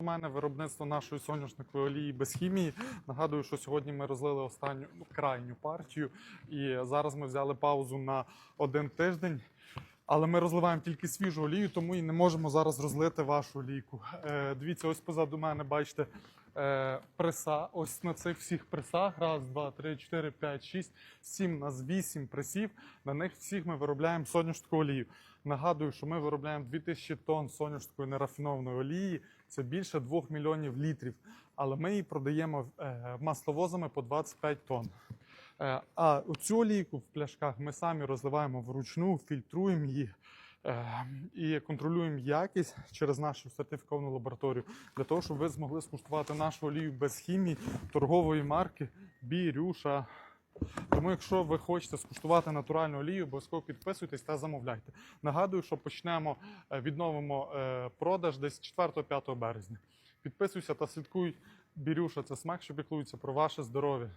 У мене виробництво нашої соняшникової олії без хімії. Нагадую, що сьогодні ми розлили останню крайню партію, і зараз ми взяли паузу на один тиждень. Але ми розливаємо тільки свіжу олію, тому і не можемо зараз розлити вашу олійку. Е, дивіться, ось позаду мене, бачите, е, преса. Ось на цих всіх пресах. Раз, два, три, чотири, п'ять, шість, сім, нас вісім пресів. На них всіх ми виробляємо соняшникову олію. Нагадую, що ми виробляємо 2000 тонн соняшникової нерафінованої олії. Це більше 2 мільйонів літрів. Але ми її продаємо е, масловозами по 25 тонн. Е, А цю олійку в пляшках ми самі розливаємо вручну, фільтруємо її е, і контролюємо якість через нашу сертифіковану лабораторію для того, щоб ви змогли скуштувати нашу олію без хімії торгової марки Бірюша. Тому, якщо ви хочете скуштувати натуральну олію, обов'язково підписуйтесь та замовляйте. Нагадую, що почнемо е, відновимо продаж десь 4-5 березня. Підписуйся та слідкуй. Бірюша це смак, що піклується про ваше здоров'я.